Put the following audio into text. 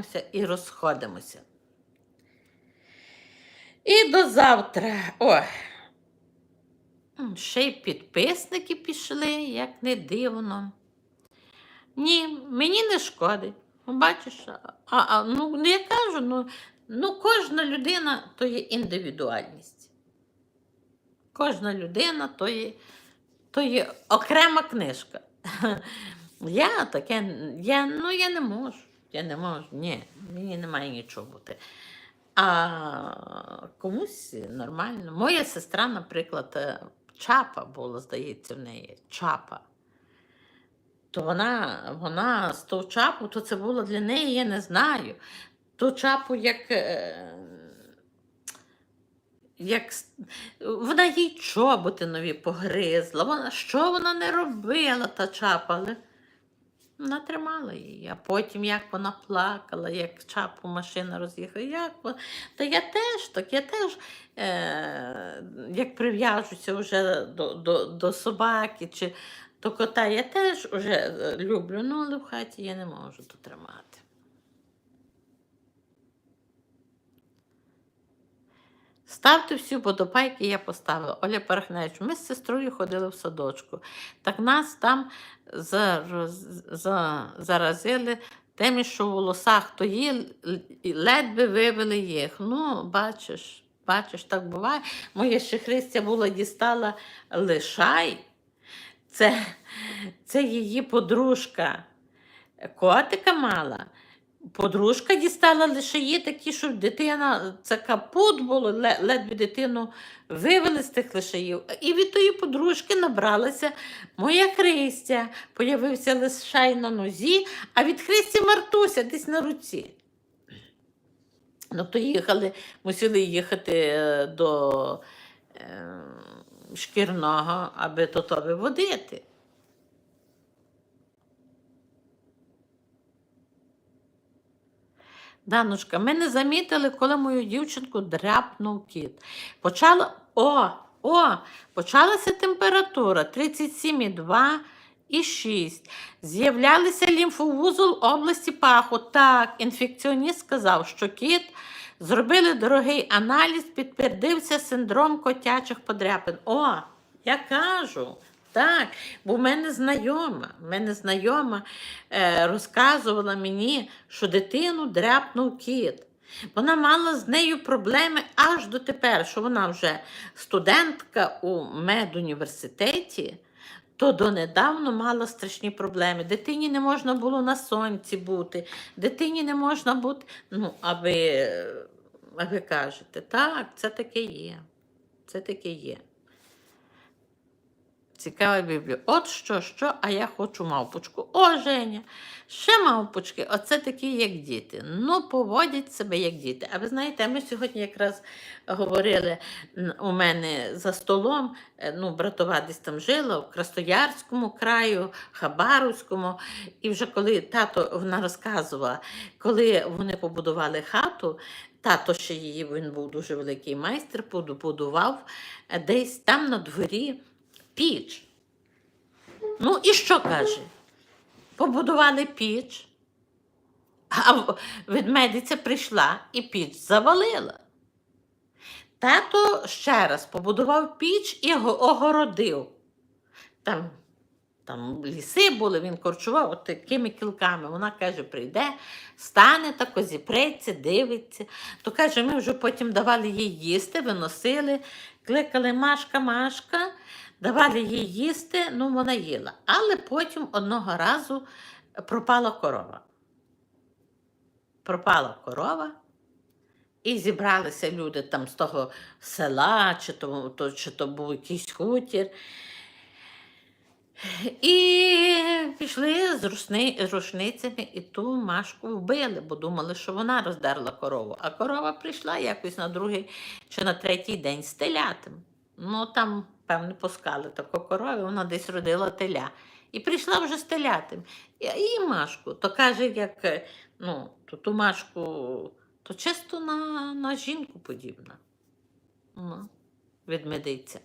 прощаємося і розходимося. І до завтра. О! Ще й підписники пішли, як не дивно. Ні, мені не шкодить. Бачиш, а, а, ну, ну, я кажу, ну, ну кожна людина то є індивідуальність. Кожна людина то є, то є окрема книжка. Я таке, я, ну, я не можу. Я не можу. Ні, мені немає нічого бути. А комусь нормально. Моя сестра, наприклад, е, чапа була, здається, в неї. Чапа. То вона, вона з того чапу, то це було для неї, я не знаю. Ту чапу, як. е, як вона їй чоботи нові погризла. Вона, що вона не робила, та чапа, але вона тримала її. А потім як вона плакала, як чапу машина роз'їхала. Як вона... Та я теж так, я теж е... як прив'яжуся вже до, до, до собаки чи до кота, я теж вже е, люблю, ну але в хаті я не можу то Ставте всі водопайки, я поставила. Оля Парахневич, ми з сестрою ходили в садочку. Так нас там заразили тими, що в волосах то є, ледве вивели їх. Ну, бачиш, бачиш, так буває. Моя ще Христя була дістала лишай. Це, це її подружка котика мала. Подружка дістала лише є такі, що дитина, це капут було, ледве дитину вивели з тих лишаїв. І від тої подружки набралася моя Христя. Появився лишай на нозі, а від Христі Мартуся десь на руці. Ну, їхали, мусили їхати е, до е, шкірного, аби то виводити. Даночка, ми не замітили, коли мою дівчинку дряпнув кіт. Почала, о, о, почалася температура 37,2 і 6. З'являлися лімфовузол області паху. Так, інфекціоніст сказав, що кіт зробили дорогий аналіз, підтвердився синдром котячих подряпин. О, я кажу. Так, бо в мене знайома, в мене знайома е, розказувала мені, що дитину дряпнув кіт. Вона мала з нею проблеми аж до тепер, що вона вже студентка у медуніверситеті, то донедавна мала страшні проблеми. Дитині не можна було на сонці бути, дитині не можна бути. Ну, а ви, а ви кажете, так, це таке є. Це таке є. Цікава Біблія. От що, що, а я хочу мавпочку. О, Женя, ще мавпочки, оце такі, як діти. Ну, поводять себе як діти. А ви знаєте, ми сьогодні якраз говорили у мене за столом, е, ну, братова десь там жила в Красноярському краю, Хабаровському. І вже коли тато вона розказувала, коли вони побудували хату, тато ще її, він був дуже великий майстер, побудував е, десь там на дворі піч. Ну і що каже? Побудували піч, а ведмедиця прийшла і піч завалила. Тато ще раз побудував піч і го- огородив. Там, там ліси були, він корчував от такими кілками. Вона каже, прийде, стане тако, зіпреться, дивиться. То каже, ми вже потім давали їй їсти, виносили, кликали Машка, Машка, давали їй їсти, ну вона їла. Але потім одного разу пропала корова. Пропала корова. І зібралися люди там з того села, чи то, то, чи то був якийсь хутір. І пішли з, рушни, рушницями і ту Машку вбили, бо думали, що вона роздерла корову. А корова прийшла якось на другий чи на третій день з. Ну там, певно, пускали таку корову, вона десь родила теля. І прийшла вже з телятим. І, і Машку, то каже, як е, ну, то ту Машку, то чисто на, на жінку подібна. Ну, ведмедиця.